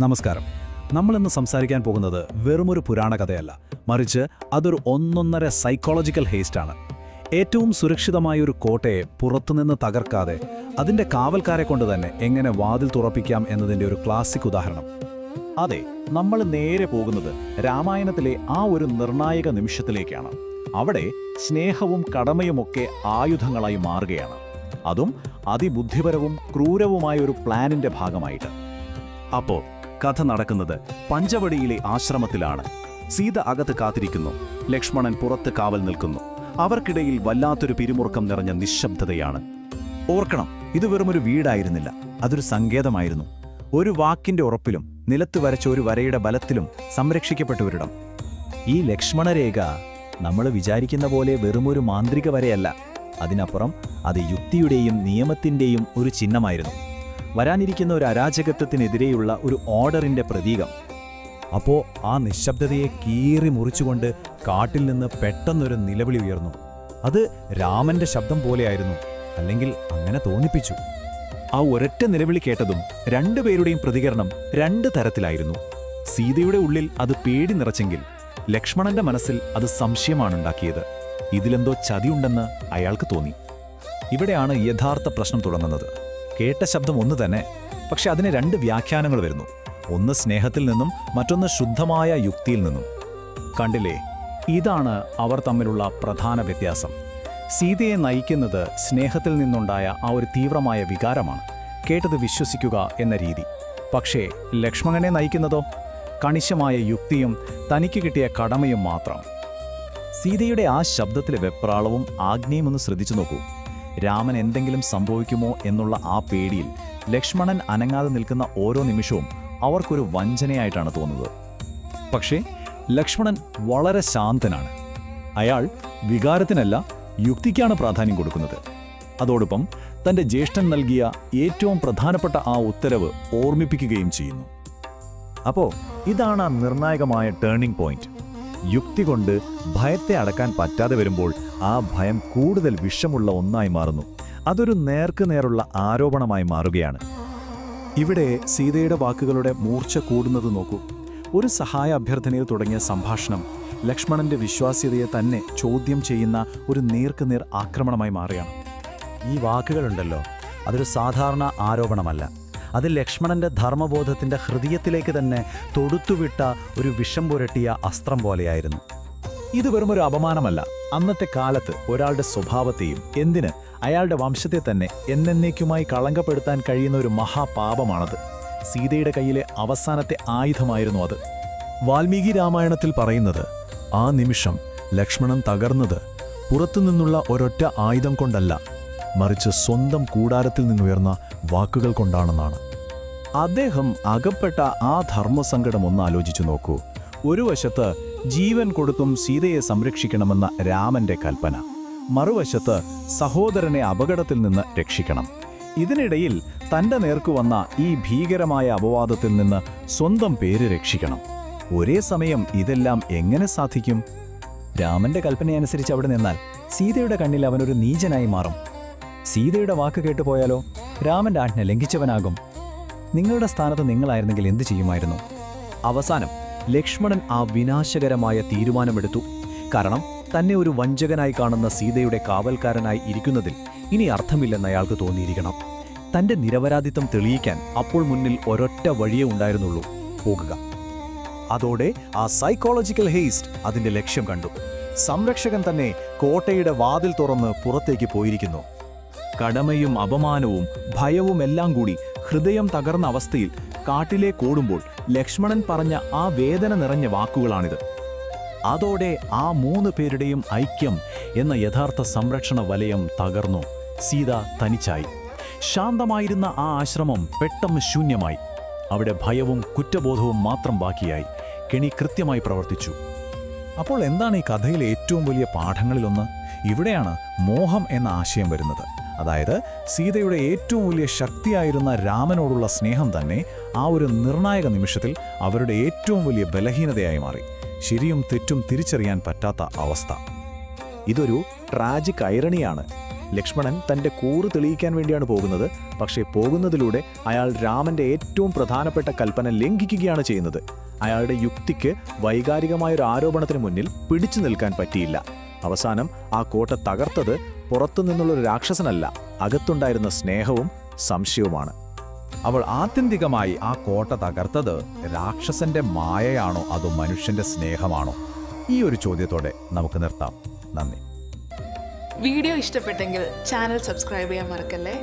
നമസ്കാരം. നമ്മൾ ഇന്ന് സംസാരിക്കാൻ പോകുന്നത് വെറുമൊരു പുരാണ കഥയല്ല. മറിച്ച് അതൊരു ഒന്നൊന്നര സൈക്കോളജിക്കൽ ഹേസ്റ്റാണ് ഏറ്റവും സുരക്ഷിതമായ ഒരു കോട്ടയെ പുറത്തുനിന്ന് തകർക്കാതെ അതിന്റെ കാവൽക്കാരെ കൊണ്ട് തന്നെ എങ്ങനെ വാതിൽ തുറപ്പിക്കാം എന്നതിന്റെ ഒരു ക്ലാസിക് ഉദാഹരണം. അതെ നമ്മൾ നേരെ പോകുന്നത് രാമായണത്തിലെ ആ ഒരു നിർണായക നിമിഷത്തിലേക്കാണ്. അവിടെ സ്നേഹവും കടമയുമൊക്കെ ആയുധങ്ങളായി മാറുകയാണ്. അതും അതിബുദ്ധിപരവും ക്രൂരവുമായ ഒരു പ്ലാനിന്റെ ഭാഗമായിട്ട്. അപ്പോ കഥ നടക്കുന്നത് പഞ്ചവടിയിലെ ആശ്രമത്തിലാണ്. സീത അകത്ത് കാത്തിരിക്കുന്നു. ലക്ഷ്മണൻ പുറത്ത് കാവൽ നിൽക്കുന്നു. അവർക്കിടയിൽ വല്ലാത്തൊരു പിരിമുറുക്കം നിറഞ്ഞ നിശബ്ദതയാണ്. ഓർക്കണം ഇത് വെറുമൊരു വീടായിരുന്നില്ല. അതൊരു സങ്കേതമായിരുന്നു. ഒരു വാക്കിന്റെ ഉറപ്പിലും നിലത്ത് വരച്ച ഒരു വരയുടെ ബലത്തിലും സംരക്ഷിക്കപ്പെട്ടൊരിടം ഈ ലക്ഷ്മണരേഖ നമ്മൾ വിചാരിക്കുന്ന പോലെ വെറുമൊരു മാന്ത്രിക വരയല്ല. അതിനപ്പുറം അത് യുക്തിയുടെയും നിയമത്തിന്റെയും ഒരു ചിഹ്നമായിരുന്നു. വരാനിരിക്കുന്ന ഒരു അരാജകത്വത്തിനെതിരെയുള്ള ഒരു ഓർഡറിന്റെ പ്രതീകം. അപ്പോൾ ആ നിശബ്ദതയെ കീറി മുറിച്ചുകൊണ്ട് കാട്ടിൽ നിന്ന് പെട്ടെന്നൊരു നിലവിളി ഉയർന്നു. അത് രാമന്റെ ശബ്ദം പോലെയായിരുന്നു അല്ലെങ്കിൽ അങ്ങനെ തോന്നിപ്പിച്ചു. ആ ഒരൊറ്റ നിലവിളി കേട്ടതും രണ്ടുപേരുടെയും പ്രതികരണം രണ്ട് തരത്തിലായിരുന്നു. സീതയുടെ ഉള്ളിൽ അത് പേടി നിറച്ചെങ്കിൽ ലക്ഷ്മണന്റെ മനസ്സിൽ അത് സംശയമാണുണ്ടാക്കിയത് ഇതിലെന്തോ ചതിയുണ്ടെന്ന് അയാൾക്ക് തോന്നി. ഇവിടെയാണ് യഥാർത്ഥ പ്രശ്നം തുടങ്ങുന്നത്. കേട്ട ശബ്ദം ഒന്ന് തന്നെ പക്ഷെ അതിന് രണ്ട് വ്യാഖ്യാനങ്ങൾ വരുന്നു. ഒന്ന് സ്നേഹത്തിൽ നിന്നും മറ്റൊന്ന് ശുദ്ധമായ യുക്തിയിൽ നിന്നും. കണ്ടില്ലേ ഇതാണ് അവർ തമ്മിലുള്ള പ്രധാന വ്യത്യാസം. സീതയെ നയിക്കുന്നത് സ്നേഹത്തിൽ നിന്നുണ്ടായ ആ ഒരു തീവ്രമായ വികാരമാണ്. കേട്ടത് വിശ്വസിക്കുക എന്ന രീതി. പക്ഷേ ലക്ഷ്മണനെ നയിക്കുന്നതോ? കണിശമായ യുക്തിയും തനിക്ക് കിട്ടിയ കടമയും മാത്രം. സീതയുടെ ആ ശബ്ദത്തിലെ വെപ്രാളവും ആജ്ഞയും ഒന്ന് ശ്രദ്ധിച്ചു നോക്കൂ. രാമൻ എന്തെങ്കിലും സംഭവിക്കുമോ എന്നുള്ള ആ പേടിയിൽ ലക്ഷ്മണൻ അനങ്ങാതെ നിൽക്കുന്ന ഓരോ നിമിഷവും അവർക്കൊരു വഞ്ചനയായിട്ടാണ് തോന്നുന്നത്. പക്ഷേ ലക്ഷ്മണൻ വളരെ ശാന്തനാണ്. അയാൾ വികാരത്തിനല്ല യുക്തിക്കാണ് പ്രാധാന്യം കൊടുക്കുന്നത്. അതോടൊപ്പം തന്റെ ജ്യേഷ്ഠൻ നൽകിയ ഏറ്റവും പ്രധാനപ്പെട്ട ആ ഉത്തരവ് ഓർമ്മിപ്പിക്കുകയും ചെയ്യുന്നു. അപ്പോൾ ഇതാണ് ആ നിർണായകമായ ടേണിംഗ് പോയിന്റ് യുക്തി കൊണ്ട് ഭയത്തെ അടക്കാൻ പറ്റാതെ വരുമ്പോൾ ആ ഭയം കൂടുതൽ വിഷമുള്ള ഒന്നായി മാറുന്നു. അതൊരു നേർക്ക് നേരുള്ള ആരോപണമായി മാറുകയാണ്. ഇവിടെ സീതയുടെ വാക്കുകളുടെ മൂർച്ച കൂടുന്നത് നോക്കൂ. ഒരു സഹായ അഭ്യർത്ഥനയിൽ തുടങ്ങിയ സംഭാഷണം ലക്ഷ്മണന്റെ വിശ്വാസ്യതയെ തന്നെ ചോദ്യം ചെയ്യുന്ന ഒരു നേർക്കുനേർ ആക്രമണമായി മാറുകയാണ്. ഈ വാക്കുകളുണ്ടല്ലോ അതൊരു സാധാരണ ആരോപണമല്ല. അത് ലക്ഷ്മണന്റെ ധർമ്മബോധത്തിന്റെ ഹൃദയത്തിലേക്ക് തന്നെ തൊടുത്തുവിട്ട ഒരു വിഷം പുരട്ടിയ അസ്ത്രം പോലെയായിരുന്നു. ഇത് ഒരു അപമാനമല്ല. അന്നത്തെ കാലത്ത് ഒരാളുടെ സ്വഭാവത്തെയും എന്തിന് അയാളുടെ വംശത്തെ തന്നെ എന്നേക്കുമായി കളങ്കപ്പെടുത്താൻ കഴിയുന്ന ഒരു മഹാപാപമാണത്. സീതയുടെ കയ്യിലെ അവസാനത്തെ ആയുധമായിരുന്നു അത്. വാൽമീകി രാമായണത്തിൽ പറയുന്നത് ആ നിമിഷം ലക്ഷ്മണൻ തകർന്നത് പുറത്തുനിന്നുള്ള ഒരൊറ്റ ആയുധം കൊണ്ടല്ല മറിച്ച് സ്വന്തം കൂടാരത്തിൽ നിന്നുയർന്ന വാക്കുകൾ കൊണ്ടാണെന്നാണ്. അദ്ദേഹം അകപ്പെട്ട ആ ധർമ്മസങ്കടം ഒന്ന് ആലോചിച്ചു നോക്കൂ. ഒരു വശത്ത് ജീവൻ കൊടുത്തും സീതയെ സംരക്ഷിക്കണമെന്ന രാമന്റെ കൽപ്പന. മറുവശത്ത് സഹോദരനെ അപകടത്തിൽ നിന്ന് രക്ഷിക്കണം. ഇതിനിടയിൽ തന്റെ നേർക്കു വന്ന ഈ ഭീകരമായ അപവാദത്തിൽ നിന്ന് സ്വന്തം പേര് രക്ഷിക്കണം. ഒരേ സമയം ഇതെല്ലാം എങ്ങനെ സാധിക്കും? രാമന്റെ കൽപ്പനയനുസരിച്ച് അവിടെ നിന്നാൽ സീതയുടെ കണ്ണിൽ അവനൊരു നീചനായി മാറും. സീതയുടെ വാക്ക് കേട്ടുപോയാലോ രാമന്റെ ആജ്ഞ ലംഘിച്ചവനാകും. നിങ്ങളുടെ സ്ഥാനത്ത് നിങ്ങളായിരുന്നെങ്കിൽ എന്തു ചെയ്യുമായിരുന്നു? അവസാനം ലക്ഷ്മണൻ ആ വിനാശകരമായ തീരുമാനമെടുത്തു. കാരണം തന്നെ ഒരു വഞ്ചകനായി കാണുന്ന സീതയുടെ കാവൽക്കാരനായി ഇരിക്കുന്നതിൽ ഇനി അർത്ഥമില്ലെന്ന് അയാൾക്ക് തോന്നിയിരിക്കണം. തന്റെ നിരപരാധിത്വം തെളിയിക്കാൻ അപ്പോൾ മുന്നിൽ ഒരൊറ്റ വഴിയേ ഉണ്ടായിരുന്നുള്ളൂ. പോകുക. അതോടെ ആ സൈക്കോളജിക്കൽ ഹേസ്റ്റ് അതിന്റെ ലക്ഷ്യം കണ്ടു. സംരക്ഷകൻ തന്നെ കോട്ടയുടെ വാതിൽ തുറന്ന് പുറത്തേക്ക് പോയിരിക്കുന്നു. കടമയും അപമാനവും ഭയവും എല്ലാം കൂടി ഹൃദയം തകർന്ന അവസ്ഥയിൽ കാട്ടിലേക്ക് ഓടുമ്പോൾ ലക്ഷ്മണൻ പറഞ്ഞ ആ വേദന നിറഞ്ഞ വാക്കുകളാണിത്. അതോടെ ആ മൂന്ന് പേരുടെയും ഐക്യം എന്ന യഥാർത്ഥ സംരക്ഷണ വലയം തകർന്നു. സീത തനിച്ചായി. ശാന്തമായിരുന്ന ആ ആശ്രമം പെട്ടെന്ന് ശൂന്യമായി. അവിടെ ഭയവും കുറ്റബോധവും മാത്രം ബാക്കിയായി. കെണി കൃത്യമായി പ്രവർത്തിച്ചു. അപ്പോൾ എന്താണ് ഈ കഥയിലെ ഏറ്റവും വലിയ പാഠങ്ങളിലൊന്ന്? ഇവിടെയാണ് മോഹം എന്ന ആശയം വരുന്നത്. അതായത് സീതയുടെ ഏറ്റവും വലിയ ശക്തിയായിരുന്ന രാമനോടുള്ള സ്നേഹം തന്നെ ആ ഒരു നിർണായക നിമിഷത്തിൽ അവരുടെ ഏറ്റവും വലിയ ബലഹീനതയായി മാറി. ശരിയും തെറ്റും തിരിച്ചറിയാൻ പറ്റാത്ത അവസ്ഥ. ഇതൊരു ട്രാജിക് ഐറണിയാണ് ലക്ഷ്മണൻ തന്റെ കൂറ് തെളിയിക്കാൻ വേണ്ടിയാണ് പോകുന്നത്. പക്ഷേ പോകുന്നതിലൂടെ അയാൾ രാമന്റെ ഏറ്റവും പ്രധാനപ്പെട്ട കൽപ്പന ലംഘിക്കുകയാണ് ചെയ്യുന്നത്. അയാളുടെ യുക്തിക്ക് വൈകാരികമായൊരു ആരോപണത്തിന് മുന്നിൽ പിടിച്ചു നിൽക്കാൻ പറ്റിയില്ല. അവസാനം ആ കോട്ട തകർത്തത് പുറത്തുനിന്നുള്ളൊരു രാക്ഷസനല്ല അകത്തുണ്ടായിരുന്ന സ്നേഹവും സംശയവുമാണ്. അവൾ ആത്യന്തികമായി ആ കോട്ട തകർത്തത് രാക്ഷസന്റെ മായയാണോ അതോ മനുഷ്യന്റെ സ്നേഹമാണോ? ഈ ഒരു ചോദ്യത്തോടെ നമുക്ക് നിർത്താം. നന്ദി. വീഡിയോ ഇഷ്ടപ്പെട്ടെങ്കിൽ ചാനൽ സബ്സ്ക്രൈബ് ചെയ്യാൻ മറക്കല്ലേ?